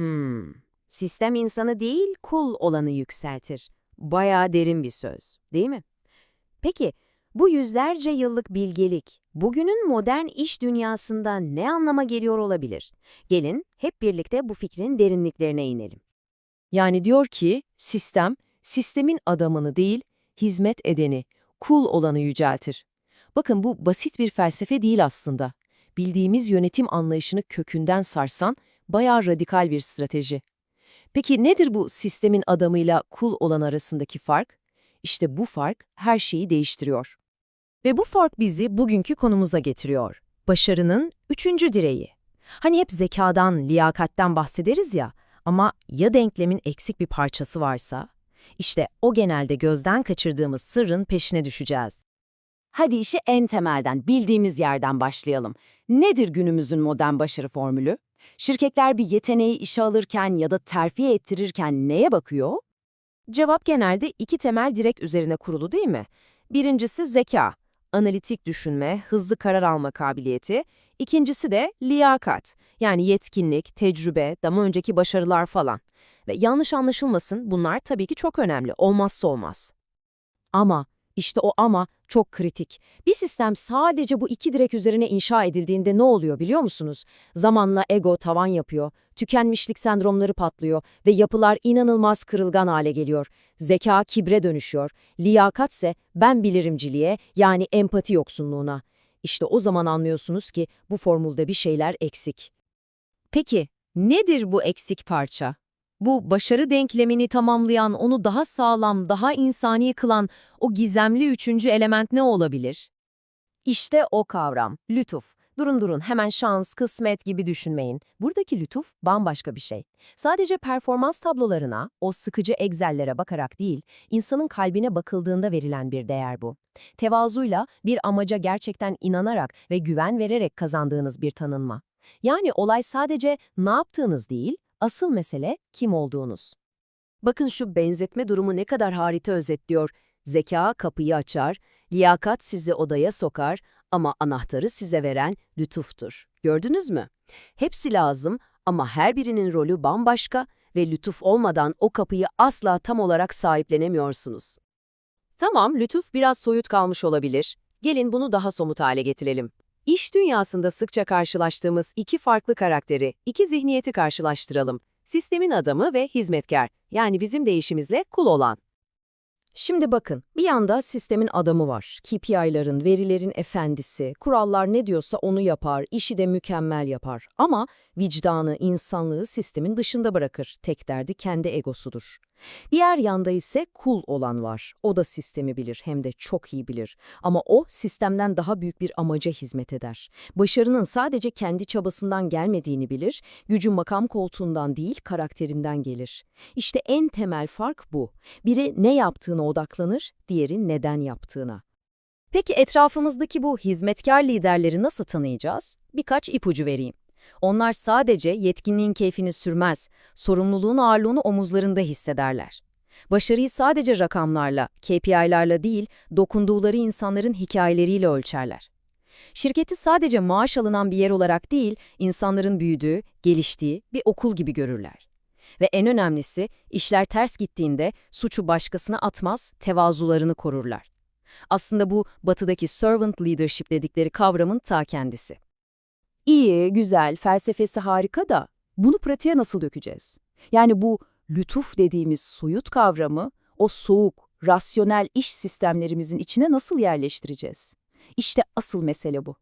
Hmm. Sistem insanı değil, kul olanı yükseltir. Bayağı derin bir söz, değil mi? Peki, bu yüzlerce yıllık bilgelik, bugünün modern iş dünyasında ne anlama geliyor olabilir? Gelin hep birlikte bu fikrin derinliklerine inelim. Yani diyor ki sistem, sistemin adamını değil, hizmet edeni, kul olanı yüceltir. Bakın bu basit bir felsefe değil aslında. Bildiğimiz yönetim anlayışını kökünden sarsan bayağı radikal bir strateji. Peki nedir bu sistemin adamıyla kul olan arasındaki fark? İşte bu fark her şeyi değiştiriyor. Ve bu fark bizi bugünkü konumuza getiriyor. Başarının üçüncü direği. Hani hep zekadan, liyakatten bahsederiz ya ama ya denklemin eksik bir parçası varsa? İşte o genelde gözden kaçırdığımız sırrın peşine düşeceğiz. Hadi işi en temelden, bildiğimiz yerden başlayalım. Nedir günümüzün modern başarı formülü? Şirketler bir yeteneği işe alırken ya da terfi ettirirken neye bakıyor? Cevap genelde iki temel direk üzerine kurulu değil mi? Birincisi zeka, analitik düşünme, hızlı karar alma kabiliyeti. İkincisi de liyakat, yani yetkinlik, tecrübe, daha önceki başarılar falan. Ve yanlış anlaşılmasın bunlar tabii ki çok önemli, olmazsa olmaz. Ama, işte o ama çok kritik. Bir sistem sadece bu iki direk üzerine inşa edildiğinde ne oluyor biliyor musunuz? Zamanla ego tavan yapıyor, tükenmişlik sendromları patlıyor ve yapılar inanılmaz kırılgan hale geliyor. Zeka kibre dönüşüyor, liyakatse ben bilirimciliğe yani empati yoksunluğuna. İşte o zaman anlıyorsunuz ki bu formülde bir şeyler eksik. Peki, nedir bu eksik parça? Bu başarı denklemini tamamlayan, onu daha sağlam, daha insani kılan o gizemli üçüncü element ne olabilir? İşte o kavram, lütuf. Durun durun, hemen şans, kısmet gibi düşünmeyin. Buradaki lütuf bambaşka bir şey. Sadece performans tablolarına, o sıkıcı egzellere bakarak değil, insanın kalbine bakıldığında verilen bir değer bu. Tevazuyla bir amaca gerçekten inanarak ve güven vererek kazandığınız bir tanınma. Yani olay sadece ne yaptığınız değil, asıl mesele kim olduğunuz. Bakın şu benzetme durumu ne kadar harita özetliyor. Zeka kapıyı açar, liyakat sizi odaya sokar ama anahtarı size veren lütuftur. Gördünüz mü? Hepsi lazım ama her birinin rolü bambaşka ve lütuf olmadan o kapıyı asla tam olarak sahiplenemiyorsunuz. Tamam, lütuf biraz soyut kalmış olabilir. Gelin bunu daha somut hale getirelim. İş dünyasında sıkça karşılaştığımız iki farklı karakteri, iki zihniyeti karşılaştıralım. Sistemin adamı ve hizmetkar, yani bizim deyişimizle kul olan. Şimdi bakın, bir yanda sistemin adamı var. KPI'ların, verilerin efendisi, kurallar ne diyorsa onu yapar, işi de mükemmel yapar. Ama vicdanı, insanlığı sistemin dışında bırakır. Tek derdi kendi egosudur. Diğer yanda ise kul olan var. O da sistemi bilir, hem de çok iyi bilir. Ama o sistemden daha büyük bir amaca hizmet eder. Başarının sadece kendi çabasından gelmediğini bilir, gücü makam koltuğundan değil karakterinden gelir. İşte en temel fark bu. Biri ne yaptığına odaklanır, diğeri neden yaptığına. Peki etrafımızdaki bu hizmetkar liderleri nasıl tanıyacağız? Birkaç ipucu vereyim. Onlar sadece yetkinliğin keyfini sürmez, sorumluluğun ağırlığını omuzlarında hissederler. Başarıyı sadece rakamlarla, KPI'larla değil, dokunduğuları insanların hikayeleriyle ölçerler. Şirketi sadece maaş alınan bir yer olarak değil, insanların büyüdüğü, geliştiği bir okul gibi görürler. Ve en önemlisi, işler ters gittiğinde suçu başkasına atmaz, tevazularını korurlar. Aslında bu batıdaki servant leadership dedikleri kavramın ta kendisi. İyi, güzel, felsefesi harika da bunu pratiğe nasıl dökeceğiz? Yani bu lütuf dediğimiz soyut kavramı o soğuk, rasyonel iş sistemlerimizin içine nasıl yerleştireceğiz? İşte asıl mesele bu.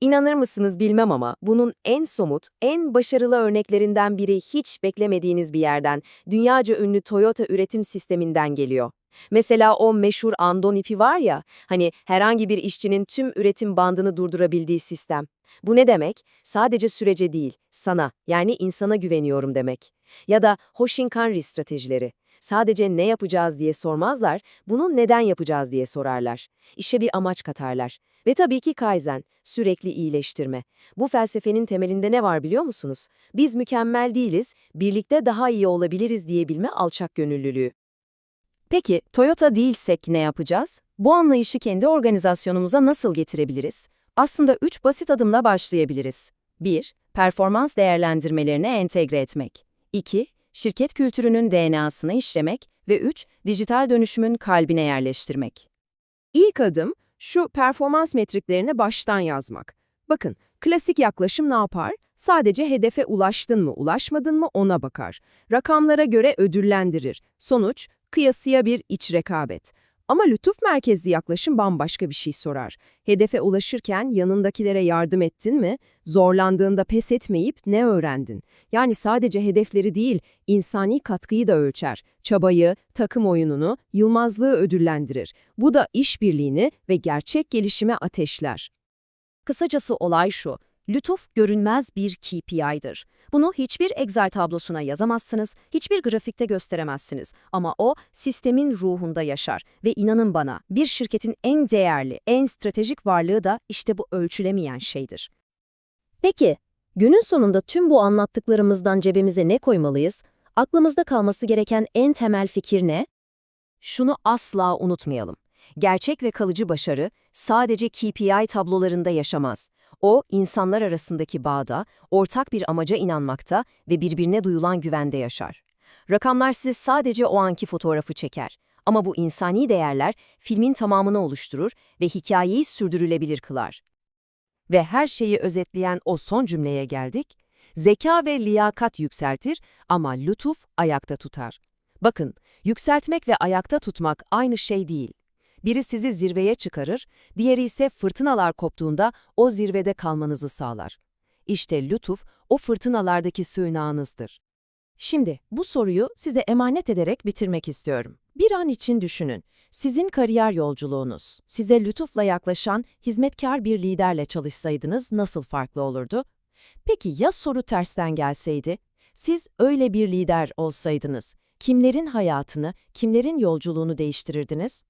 İnanır mısınız bilmem ama bunun en somut, en başarılı örneklerinden biri hiç beklemediğiniz bir yerden, dünyaca ünlü Toyota üretim sisteminden geliyor. Mesela o meşhur Andon ipi var ya, hani herhangi bir işçinin tüm üretim bandını durdurabildiği sistem. Bu ne demek? Sadece sürece değil, sana yani insana güveniyorum demek. Ya da Hoshinkanri stratejileri. Sadece ne yapacağız diye sormazlar, bunu neden yapacağız diye sorarlar. İşe bir amaç katarlar. Ve tabii ki Kaizen, sürekli iyileştirme. Bu felsefenin temelinde ne var biliyor musunuz? Biz mükemmel değiliz, birlikte daha iyi olabiliriz diyebilme alçak gönüllülüğü. Peki, Toyota değilsek ne yapacağız? Bu anlayışı kendi organizasyonumuza nasıl getirebiliriz? Aslında üç basit adımla başlayabiliriz. 1. performans değerlendirmelerine entegre etmek. 2. Şirket kültürünün DNA'sını işlemek ve 3. Dijital dönüşümün kalbine yerleştirmek. İlk adım şu performans metriklerini baştan yazmak. Bakın, klasik yaklaşım ne yapar? Sadece hedefe ulaştın mı, ulaşmadın mı ona bakar. Rakamlara göre ödüllendirir. Sonuç, kıyasıya bir iç rekabet. Ama lütuf merkezli yaklaşım bambaşka bir şey sorar. Hedefe ulaşırken yanındakilere yardım ettin mi? Zorlandığında pes etmeyip ne öğrendin? Yani sadece hedefleri değil, insani katkıyı da ölçer. Çabayı, takım oyununu, yılmazlığı ödüllendirir. Bu da işbirliğini ve gerçek gelişime ateşler. Kısacası olay şu, lütuf görünmez bir KPI'dir. Bunu hiçbir Excel tablosuna yazamazsınız, hiçbir grafikte gösteremezsiniz. Ama o sistemin ruhunda yaşar ve inanın bana bir şirketin en değerli, en stratejik varlığı da işte bu ölçülemeyen şeydir. Peki, günün sonunda tüm bu anlattıklarımızdan cebimize ne koymalıyız? Aklımızda kalması gereken en temel fikir ne? Şunu asla unutmayalım. Gerçek ve kalıcı başarı sadece KPI tablolarında yaşamaz. O, insanlar arasındaki bağda, ortak bir amaca inanmakta ve birbirine duyulan güvende yaşar. Rakamlar size sadece o anki fotoğrafı çeker. Ama bu insani değerler filmin tamamını oluşturur ve hikayeyi sürdürülebilir kılar. Ve her şeyi özetleyen o son cümleye geldik. Zeka ve liyakat yükseltir ama lütuf ayakta tutar. Bakın, yükseltmek ve ayakta tutmak aynı şey değil. Biri sizi zirveye çıkarır, diğeri ise fırtınalar koptuğunda o zirvede kalmanızı sağlar. İşte lütuf o fırtınalardaki sığınağınızdır. Şimdi bu soruyu size emanet ederek bitirmek istiyorum. Bir an için düşünün. Sizin kariyer yolculuğunuz, size lütufla yaklaşan hizmetkar bir liderle çalışsaydınız nasıl farklı olurdu? Peki ya soru tersten gelseydi? Siz öyle bir lider olsaydınız, kimlerin hayatını, kimlerin yolculuğunu değiştirirdiniz?